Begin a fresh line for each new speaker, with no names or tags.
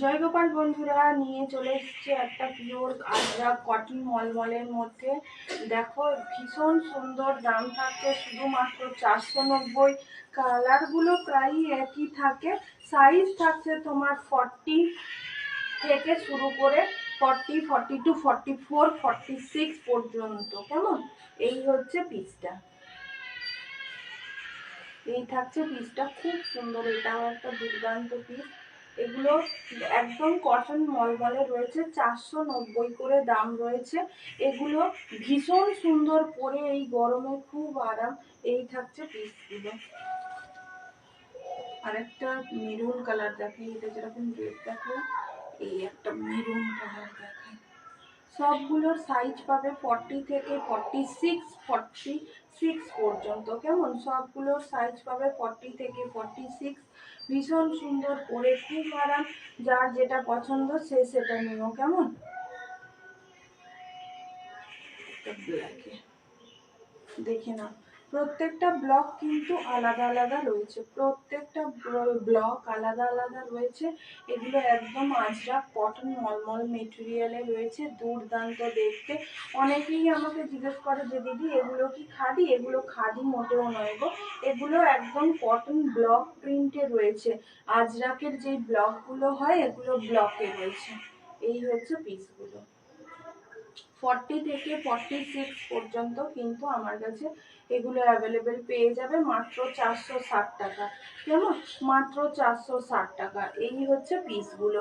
জয়গোপাল, বন্ধুরা, নিয়ে চলে এসেছে একটা পিওর আজরা কটন মলমলের মধ্যে। দেখো, ভীষণ সুন্দর দাম থাকছে, শুধুমাত্র চারশো নব্বই। কালারগুলো প্রায়ই একই থাকে। সাইজ থাকছে তোমার ফর্টি থেকে শুরু করে forty forty two forty four forty six পর্যন্ত। কেমন? এই হচ্ছে পিসটা এই থাকছে পিসটা খুব সুন্দর, এটাও একটা দুর্দান্ত পিস এগুলো একদম কটন মলমলে রয়েছে, চারশো নব্বই করে দাম রয়েছে। এগুলো ভীষণ সুন্দর পরে এই গরমে খুব আরাম, এই থাকছে পিসগুলো আরেকটা মেরুন কালার দেখে এটা যেরকম রেড দেখে এই একটা মেরুন কালার দেখায়। সবগুলোর সাইজ পাবে ফর্টি থেকে ফর্টি সিক্স ফর্টি সিক্স পর্যন্ত। কেমন? সবগুলোর সাইজ পাবে ফর্টি থেকে ফর্টি সিক্স ভীষণ সুন্দর করে খুব আরাম যার যেটা পছন্দ সে সেটা নিও, কেমন? দেখে নাও। প্রত্যেকটা ব্লক কিন্তু আলাদা আলাদা রয়েছে। প্রত্যেকটা ব্লক আলাদা আলাদা রয়েছে। এগুলো একদম আজরাক কটন মলমল মেটেরিয়ালে রয়েছে। দুর্দান্ত দেখতে। অনেকেই আমাকে জিজ্ঞেস করে যে, দিদি, এগুলো কি খাদি? এগুলো খাদি মোটেও নয় গো। এগুলো একদম কটন ব্লক প্রিন্টে রয়েছে। আজরাকের যে ব্লকগুলো হয়, এগুলো ব্লকে রয়েছে। এই হচ্ছে পিসগুলো ফর্টি থেকে ফর্টি সিক্স পর্যন্ত কিন্তু আমার কাছে এগুলো অ্যাভেলেবেল পেয়ে যাবে। মাত্র চারশো ষাট টাকা। কেমন? মাত্র চারশো ষাট টাকা। এই হচ্ছে পিসগুলো